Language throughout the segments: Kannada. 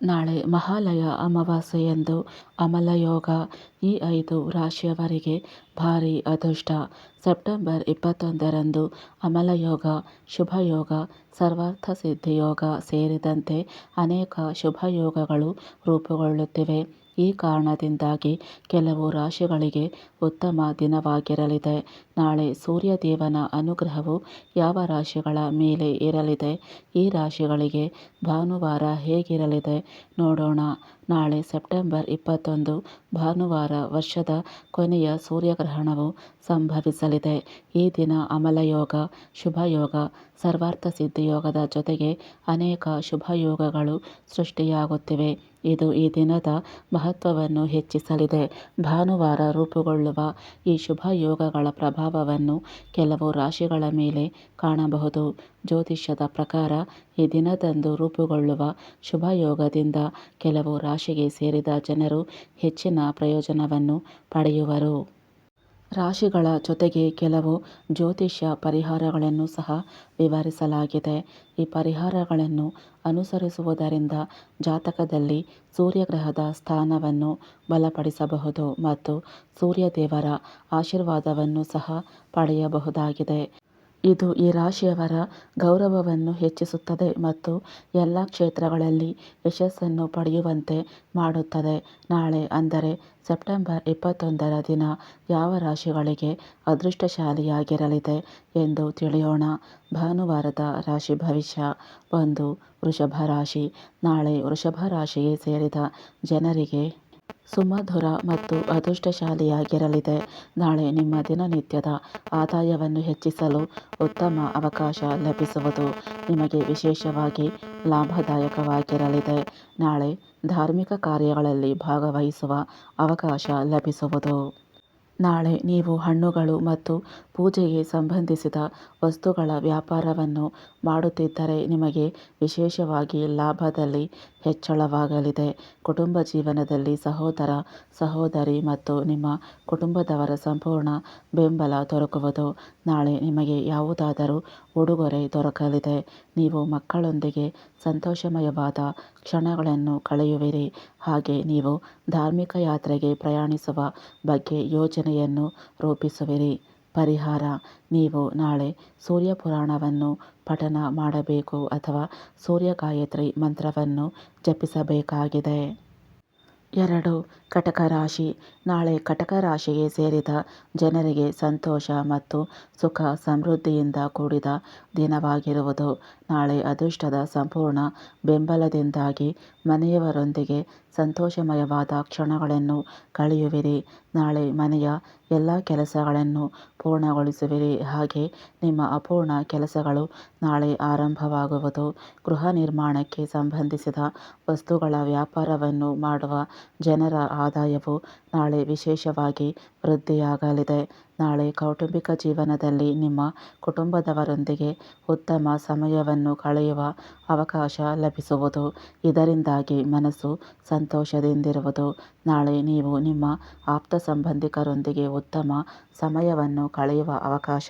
ನಾಳೆ ಮಹಾಲಯ ಅಮಾವಾಸ್ಯೆಯಂದು ಅಮಲಯೋಗ ಈ ಐದು ರಾಶಿಯವರಿಗೆ ಭಾರೀ ಅದೃಷ್ಟ. ಸೆಪ್ಟೆಂಬರ್ ಇಪ್ಪತ್ತೊಂದರಂದು ಅಮಲಯೋಗ, ಶುಭಯೋಗ, ಸರ್ವಾರ್ಥ ಸಿದ್ಧಿಯೋಗ ಸೇರಿದಂತೆ ಅನೇಕ ಶುಭಯೋಗಗಳು ರೂಪುಗೊಳ್ಳುತ್ತಿವೆ. ಈ ಕಾರಣದಿಂದಾಗಿ ಕೆಲವು ರಾಶಿಗಳಿಗೆ ಉತ್ತಮ ದಿನವಾಗಿರಲಿದೆ. ನಾಳೆ ಸೂರ್ಯದೇವನ ಅನುಗ್ರಹವು ಯಾವ ರಾಶಿಗಳ ಮೇಲೆ ಇರಲಿದೆ? ಈ ರಾಶಿಗಳಿಗೆ ಭಾನುವಾರ ಹೇಗಿರಲಿದೆ? ನೋಡೋಣ. ನಾಳೆ ಸೆಪ್ಟೆಂಬರ್ ಇಪ್ಪತ್ತೊಂದು ಭಾನುವಾರ ವರ್ಷದ ಕೊನೆಯ ಸೂರ್ಯಗ್ರಹಣವು ಸಂಭವಿಸಲಿದೆ. ಈ ದಿನ ಅಮಲಯೋಗ, ಶುಭಯೋಗ, ಸರ್ವಾರ್ಥ ಸಿದ್ಧಿಯೋಗದ ಜೊತೆಗೆ ಅನೇಕ ಶುಭಯೋಗಗಳು ಸೃಷ್ಟಿಯಾಗುತ್ತಿವೆ. ಇದು ಈ ದಿನದ ಮಹತ್ವವನ್ನು ಹೆಚ್ಚಿಸಲಿದೆ. ಭಾನುವಾರ ರೂಪುಗೊಳ್ಳುವ ಈ ಶುಭ ಯೋಗಗಳ ಪ್ರಭಾವವನ್ನು ಕೆಲವು ರಾಶಿಗಳ ಮೇಲೆ ಕಾಣಬಹುದು. ಜ್ಯೋತಿಷ್ಯದ ಪ್ರಕಾರ ಈ ದಿನದಂದು ರೂಪುಗೊಳ್ಳುವ ಶುಭಯೋಗದಿಂದ ಕೆಲವು ರಾಶಿಗೆ ಸೇರಿದ ಜನರು ಹೆಚ್ಚಿನ ಪ್ರಯೋಜನವನ್ನು ಪಡೆಯುವರು. ರಾಶಿಗಳ ಜೊತೆಗೆ ಕೆಲವು ಜ್ಯೋತಿಷ್ಯ ಪರಿಹಾರಗಳನ್ನು ಸಹ ವಿವರಿಸಲಾಗಿದೆ. ಈ ಪರಿಹಾರಗಳನ್ನು ಅನುಸರಿಸುವುದರಿಂದ ಜಾತಕದಲ್ಲಿ ಸೂರ್ಯಗ್ರಹದ ಸ್ಥಾನವನ್ನು ಬಲಪಡಿಸಬಹುದು ಮತ್ತು ಸೂರ್ಯದೇವರ ಆಶೀರ್ವಾದವನ್ನು ಸಹ ಪಡೆಯಬಹುದಾಗಿದೆ. ಇದು ಈ ರಾಶಿಯವರ ಗೌರವವನ್ನು ಹೆಚ್ಚಿಸುತ್ತದೆ ಮತ್ತು ಎಲ್ಲ ಕ್ಷೇತ್ರಗಳಲ್ಲಿ ಯಶಸ್ಸನ್ನು ಪಡೆಯುವಂತೆ ಮಾಡುತ್ತದೆ. ನಾಳೆ, ಅಂದರೆ ಸೆಪ್ಟೆಂಬರ್ ಇಪ್ಪತ್ತೊಂದರ ದಿನ, ಯಾವ ರಾಶಿಗಳಿಗೆ ಅದೃಷ್ಟಶಾಲಿಯಾಗಿರಲಿದೆ ಎಂದು ತಿಳಿಯೋಣ. ಭಾನುವಾರದ ರಾಶಿ ಭವಿಷ್ಯ, ಒಂದು ವೃಷಭ ರಾಶಿ. ನಾಳೆ ವೃಷಭ ರಾಶಿಗೆ ಸೇರಿದ ಜನರಿಗೆ ಸುಮಧುರ ಮತ್ತು ಅದೃಷ್ಟಶಾಲಿಯಾಗಿರಲಿದೆ ನಾಳೆ ನಿಮ್ಮ ದಿನನಿತ್ಯದ ಆದಾಯವನ್ನು ಹೆಚ್ಚಿಸಲು ಉತ್ತಮ ಅವಕಾಶ ಲಭಿಸುವುದು ನಿಮಗೆ ವಿಶೇಷವಾಗಿ ಲಾಭದಾಯಕವಾಗಿರಲಿದೆ. ನಾಳೆ ಧಾರ್ಮಿಕ ಕಾರ್ಯಗಳಲ್ಲಿ ಭಾಗವಹಿಸುವ ಅವಕಾಶ ಲಭಿಸುವುದು. ನಾಳೆ ನೀವು ಹಣ್ಣುಗಳು ಮತ್ತು ಪೂಜೆಗೆ ಸಂಬಂಧಿಸಿದ ವಸ್ತುಗಳ ವ್ಯಾಪಾರವನ್ನು ಮಾಡುತ್ತಿದ್ದರೆ ನಿಮಗೆ ವಿಶೇಷವಾಗಿ ಲಾಭದಲ್ಲಿ ಹೆಚ್ಚಳವಾಗಲಿದೆ. ಕುಟುಂಬ ಜೀವನದಲ್ಲಿ ಸಹೋದರ, ಸಹೋದರಿ ಮತ್ತು ನಿಮ್ಮ ಕುಟುಂಬದವರ ಸಂಪೂರ್ಣ ಬೆಂಬಲ ದೊರಕುವುದು. ನಾಳೆ ನಿಮಗೆ ಯಾವುದಾದರೂ ಉಡುಗೊರೆ ದೊರಕಲಿದೆ. ನೀವು ಮಕ್ಕಳೊಂದಿಗೆ ಸಂತೋಷಮಯವಾದ ಕ್ಷಣಗಳನ್ನು ಕಳೆಯುವಿರಿ. ಹಾಗೆ ನೀವು ಧಾರ್ಮಿಕ ಯಾತ್ರೆಗೆ ಪ್ರಯಾಣಿಸುವ ಬಗ್ಗೆ ಯೋಜನೆಯನ್ನು ರೂಪಿಸುವಿರಿ. ಪರಿಹಾರ, ನೀವು ನಾಳೆ ಸೂರ್ಯ ಪುರಾಣವನ್ನು ಪಠನ ಮಾಡಬೇಕು ಅಥವಾ ಸೂರ್ಯ ಗಾಯತ್ರಿ ಮಂತ್ರವನ್ನು ಜಪಿಸಬೇಕಾಗಿದೆ. ಎರಡು ಕಟಕ ರಾಶಿ ನಾಳೆ ಕಟಕ ರಾಶಿಗೆ ಸೇರಿದ ಜನರಿಗೆ ಸಂತೋಷ ಮತ್ತು ಸುಖ ಸಮೃದ್ಧಿಯಿಂದ ಕೂಡಿದ ದಿನವಾಗಿರುವುದು. ನಾಳೆ ಅದೃಷ್ಟದ ಸಂಪೂರ್ಣ ಬೆಂಬಲದಿಂದಾಗಿ ಮನೆಯವರೊಂದಿಗೆ ಸಂತೋಷಮಯವಾದ ಕ್ಷಣಗಳನ್ನು ಕಳೆಯುವಿರಿ. ನಾಳೆ ಮನೆಯ ಎಲ್ಲ ಕೆಲಸಗಳನ್ನು ಪೂರ್ಣಗೊಳಿಸುವಿರಿ. ಹಾಗೆ ನಿಮ್ಮ ಅಪೂರ್ಣ ಕೆಲಸಗಳು ನಾಳೆ ಆರಂಭವಾಗುವುದು. ಗೃಹ ನಿರ್ಮಾಣಕ್ಕೆ ಸಂಬಂಧಿಸಿದ ವಸ್ತುಗಳ ವ್ಯಾಪಾರವನ್ನು ಮಾಡುವ ಜನರ ಆದಾಯವು ನಾಳೆ ವಿಶೇಷವಾಗಿ ವೃದ್ಧಿಯಾಗಲಿದೆ. ನಾಳೆ ಕೌಟುಂಬಿಕ ಜೀವನದಲ್ಲಿ ನಿಮ್ಮ ಕುಟುಂಬದವರೊಂದಿಗೆ ಉತ್ತಮ ಸಮಯವನ್ನು ಕಳೆಯುವ ಅವಕಾಶ ಲಭಿಸುವುದು. ಇದರಿಂದಾಗಿ ಮನಸ್ಸು ಸಂತೋಷದಿಂದಿರುವುದು. ನಾಳೆ ನೀವು ನಿಮ್ಮ ಆಪ್ತ ಸಂಬಂಧಿಕರೊಂದಿಗೆ ಉತ್ತಮ ಸಮಯವನ್ನು ಕಳೆಯುವ ಅವಕಾಶ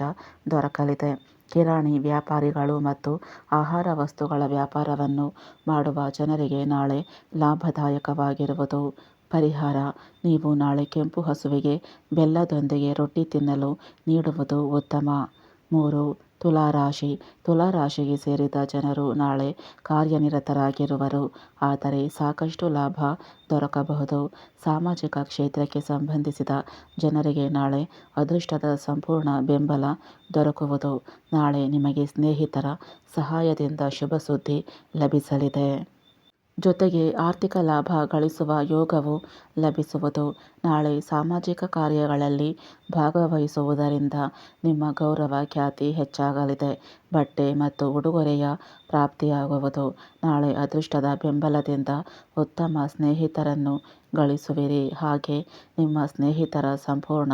ದೊರಕಲಿದೆ. ಕಿರಾಣಿ ವ್ಯಾಪಾರಿಗಳು ಮತ್ತು ಆಹಾರ ವಸ್ತುಗಳ ವ್ಯಾಪಾರವನ್ನು ಮಾಡುವ ಜನರಿಗೆ ನಾಳೆ ಲಾಭದಾಯಕವಾಗಿರುವುದು. ಪರಿಹಾರ. ನೀವು ನಾಳೆ ಕೆಂಪು ಹಸುವಿಗೆ ಬೆಲ್ಲದೊಂದಿಗೆ ರೊಟ್ಟಿ ತಿನ್ನಲು ನೀಡುವುದು ಉತ್ತಮ. ಮೂರು ತುಲಾ ರಾಶಿ ತುಲಾ ರಾಶಿಗೆ ಸೇರಿದ ಜನರು ನಾಳೆ ಕಾರ್ಯನಿರತರಾಗಿರುವರು. ಆದರೆ ಸಾಕಷ್ಟು ಲಾಭ ದೊರಕಬಹುದು. ಸಾಮಾಜಿಕ ಕ್ಷೇತ್ರಕ್ಕೆ ಸಂಬಂಧಿಸಿದ ಜನರಿಗೆ ನಾಳೆ ಅದೃಷ್ಟದ ಸಂಪೂರ್ಣ ಬೆಂಬಲ ದೊರಕುವುದು. ನಾಳೆ ನಿಮಗೆ ಸ್ನೇಹಿತರ ಸಹಾಯದಿಂದ ಶುಭ ಸುದ್ದಿ ಲಭಿಸಲಿದೆ. ಜೊತೆಗೆ ಆರ್ಥಿಕ ಲಾಭ ಗಳಿಸುವ ಯೋಗವು ಲಭಿಸುವುದು. ನಾಳೆ ಸಾಮಾಜಿಕ ಕಾರ್ಯಗಳಲ್ಲಿ ಭಾಗವಹಿಸುವುದರಿಂದ ನಿಮ್ಮ ಗೌರವ ಖ್ಯಾತಿ ಹೆಚ್ಚಾಗಲಿದೆ. ಬಟ್ಟೆ ಮತ್ತು ಉಡುಗೊರೆಯ ಪ್ರಾಪ್ತಿಯಾಗುವುದು. ನಾಳೆ ಅದೃಷ್ಟದ ಬೆಂಬಲದಿಂದ ಉತ್ತಮ ಸ್ನೇಹಿತರನ್ನು ಗಳಿಸುವಿರಿ. ಹಾಗೆ ನಿಮ್ಮ ಸ್ನೇಹಿತರ ಸಂಪೂರ್ಣ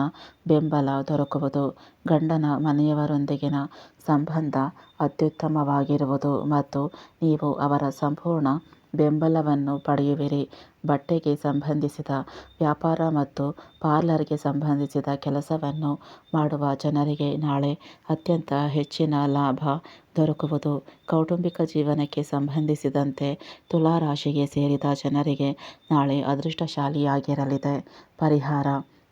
ಬೆಂಬಲ ದೊರಕುವುದು. ಗಂಡನ ಮನೆಯವರೊಂದಿಗಿನ ಸಂಬಂಧ ಅತ್ಯುತ್ತಮವಾಗಿರುವುದು ಮತ್ತು ನೀವು ಅವರ ಸಂಪೂರ್ಣ ಬೆಂಬಲವನ್ನು ಪಡೆಯುವಿರಿ. ಬಟ್ಟೆಗೆ ಸಂಬಂಧಿಸಿದ ವ್ಯಾಪಾರ ಮತ್ತು ಪಾರ್ಲರ್ಗೆ ಸಂಬಂಧಿಸಿದ ಕೆಲಸವನ್ನು ಮಾಡುವ ಜನರಿಗೆ ನಾಳೆ ಅತ್ಯಂತ ಹೆಚ್ಚಿನ ಲಾಭ ದೊರಕುವುದು. ಕೌಟುಂಬಿಕ ಜೀವನಕ್ಕೆ ಸಂಬಂಧಿಸಿದಂತೆ ತುಲಾ ರಾಶಿಗೆ ಸೇರಿದ ಜನರಿಗೆ ನಾಳೆ ಅದೃಷ್ಟಶಾಲಿಯಾಗಿರಲಿದೆ. ಪರಿಹಾರ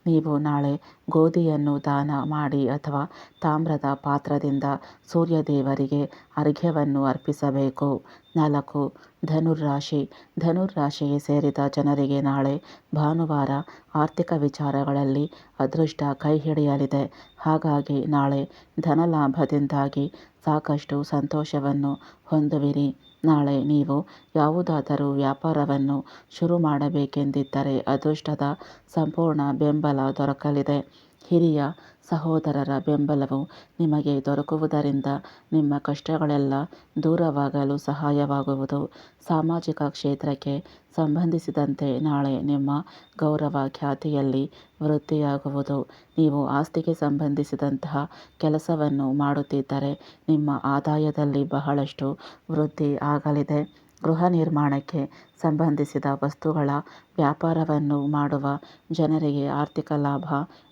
ನೀವು ನಾಳೆ ಗೋಧಿಯನ್ನು ದಾನ ಮಾಡಿ ಅಥವಾ ತಾಮ್ರದ ಪಾತ್ರದಿಂದ ಸೂರ್ಯದೇವರಿಗೆ ಅರ್ಘ್ಯವನ್ನು ಅರ್ಪಿಸಬೇಕು. ನಾಲ್ಕು, ಧನುರ್ರಾಶಿ. ಧನುರ್ರಾಶಿಗೆ ಸೇರಿದ ಜನರಿಗೆ ನಾಳೆ ಭಾನುವಾರ ಆರ್ಥಿಕ ವಿಚಾರಗಳಲ್ಲಿ ಅದೃಷ್ಟ ಕೈ ಹಿಡಿಯಲಿದೆ. ಹಾಗಾಗಿ ನಾಳೆ ಧನಲಾಭದಿಂದಾಗಿ ಸಾಕಷ್ಟು ಸಂತೋಷವನ್ನು ಹೊಂದುವಿರಿ. ನಾಳೆ ನೀವು ಯಾವುದಾದರೂ ವ್ಯಾಪಾರವನ್ನು ಶುರು ಮಾಡಬೇಕೆಂದಿದ್ದರೆ ಅದೃಷ್ಟದ ಸಂಪೂರ್ಣ ಬೆಂಬಲ ದೊರಕಲಿದೆ. ಹಿರಿಯ ಸಹೋದರರ ಬೆಂಬಲವು ನಿಮಗೆ ದೊರಕುವುದರಿಂದ ನಿಮ್ಮ ಕಷ್ಟಗಳೆಲ್ಲ ದೂರವಾಗಲು ಸಹಾಯವಾಗುವುದು. ಸಾಮಾಜಿಕ ಕ್ಷೇತ್ರಕ್ಕೆ ಸಂಬಂಧಿಸಿದಂತೆ ನಾಳೆ ನಿಮ್ಮ ಗೌರವ ಖ್ಯಾತಿಯಲ್ಲಿ ವೃದ್ಧಿಯಾಗುವುದು. ನೀವು ಆಸ್ತಿಗೆ ಸಂಬಂಧಿಸಿದಂತಹ ಕೆಲಸವನ್ನು ಮಾಡುತ್ತಿದ್ದರೆ ನಿಮ್ಮ ಆದಾಯದಲ್ಲಿ ಬಹಳಷ್ಟು ವೃದ್ಧಿ ಆಗಲಿದೆ. ಗೃಹ ನಿರ್ಮಾಣಕ್ಕೆ ಸಂಬಂಧಿಸಿದ ವಸ್ತುಗಳ ವ್ಯಾಪಾರವನ್ನು ಮಾಡುವ ಜನರಿಗೆ ಆರ್ಥಿಕ ಲಾಭ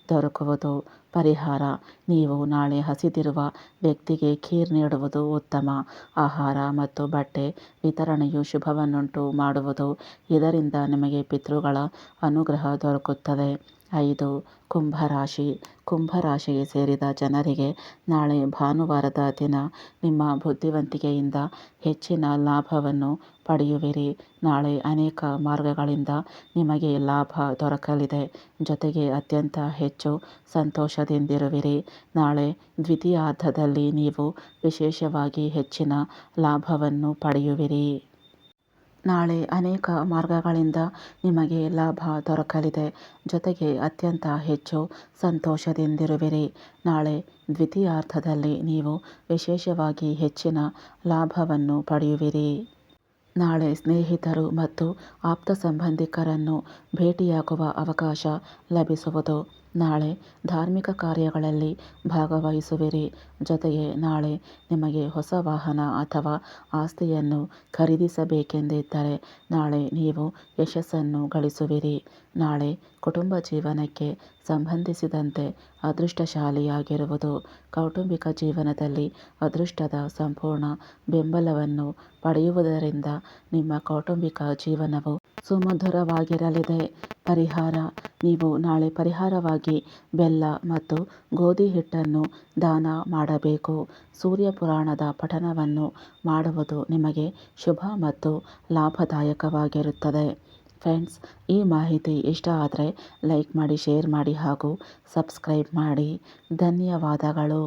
ದೊರಕುವುದು ಪರಿಹಾರ. ನೀವು ನಾಳೆ ಹಸಿದಿರುವ ವ್ಯಕ್ತಿಗೆ ಖೀರ್ ನೀಡುವುದು ಉತ್ತಮ. ಆಹಾರ ಮತ್ತು ಬಟ್ಟೆ ವಿತರಣೆಯು ಶುಭವನ್ನುಂಟು ಮಾಡುವುದು. ಇದರಿಂದ ನಿಮಗೆ ಪಿತೃಗಳ ಅನುಗ್ರಹ ದೊರಕುತ್ತದೆ. ಐದು, ಕುಂಭರಾಶಿ. ಕುಂಭರಾಶಿಗೆ ಸೇರಿದ ಜನರಿಗೆ ನಾಳೆ ಭಾನುವಾರದ ದಿನ ನಿಮ್ಮ ಬುದ್ಧಿವಂತಿಕೆಯಿಂದ ಹೆಚ್ಚಿನ ಲಾಭವನ್ನು ಪಡೆಯುವಿರಿ. ನಾಳೆ ಅನೇಕ ಮಾರ್ಗಗಳಿಂದ ನಿಮಗೆ ಲಾಭ ದೊರಕಲಿದೆ. ಜೊತೆಗೆ ಅತ್ಯಂತ ಹೆಚ್ಚು ಸಂತೋಷದಿಂದಿರುವಿರಿ. ನಾಳೆ ದ್ವಿತೀಯಾರ್ಧದಲ್ಲಿ ನೀವು ವಿಶೇಷವಾಗಿ ಹೆಚ್ಚಿನ ಲಾಭವನ್ನು ಪಡೆಯುವಿರಿ. ನಾಳೆ ಅನೇಕ ಮಾರ್ಗಗಳಿಂದ ನಿಮಗೆ ಲಾಭ ದೊರಕಲಿದೆ. ಜೊತೆಗೆ ಅತ್ಯಂತ ಹೆಚ್ಚು ಸಂತೋಷದಿಂದಿರುವಿರಿ. ನಾಳೆ ದ್ವಿತೀಯಾರ್ಧದಲ್ಲಿ ನೀವು ವಿಶೇಷವಾಗಿ ಹೆಚ್ಚಿನ ಲಾಭವನ್ನು ಪಡೆಯುವಿರಿ. ನಾಳೆ ಸ್ನೇಹಿತರು ಮತ್ತು ಆಪ್ತ ಸಂಬಂಧಿಕರನ್ನು ಭೇಟಿಯಾಗುವ ಅವಕಾಶ ಲಭಿಸುವುದು. ನಾಳೆ ಧಾರ್ಮಿಕ ಕಾರ್ಯಗಳಲ್ಲಿ ಭಾಗವಹಿಸುವಿರಿ. ಜೊತೆಗೆ ನಾಳೆ ನಿಮಗೆ ಹೊಸ ವಾಹನ ಅಥವಾ ಆಸ್ತಿಯನ್ನು ಖರೀದಿಸಬೇಕೆಂದಿದ್ದರೆ ನಾಳೆ ನೀವು ಯಶಸ್ಸನ್ನು ಗಳಿಸುವಿರಿ. ನಾಳೆ ಕುಟುಂಬ ಜೀವನಕ್ಕೆ ಸಂಬಂಧಿಸಿದಂತೆ ಅದೃಷ್ಟಶಾಲಿಯಾಗಿರುವುದು, ಕೌಟುಂಬಿಕ ಜೀವನದಲ್ಲಿ ಅದೃಷ್ಟದ ಸಂಪೂರ್ಣ ಬೆಂಬಲವನ್ನು ಪಡೆಯುವುದರಿಂದ ನಿಮ್ಮ ಕೌಟುಂಬಿಕ ಜೀವನವು ಸುಮಧುರವಾಗಿರಲಿದೆ. ಪರಿಹಾರ. ನೀವು ನಾಳೆ ಪರಿಹಾರವಾಗಿ ಬೆಲ್ಲ ಮತ್ತು ಗೋಧಿ ಹಿಟ್ಟನ್ನು ದಾನ ಮಾಡಬೇಕು. ಸೂರ್ಯ ಪುರಾಣದ ಪಠಣವನ್ನು ಮಾಡುವುದು ನಿಮಗೆ ಶುಭ ಮತ್ತು ಲಾಭದಾಯಕವಾಗಿರುತ್ತದೆ. ಫ್ರೆಂಡ್ಸ್, ಈ ಮಾಹಿತಿ ಇಷ್ಟ ಆದರೆ ಲೈಕ್ ಮಾಡಿ, ಶೇರ್ ಮಾಡಿ ಹಾಗೂ ಸಬ್ಸ್ಕ್ರೈಬ್ ಮಾಡಿ. ಧನ್ಯವಾದಗಳು.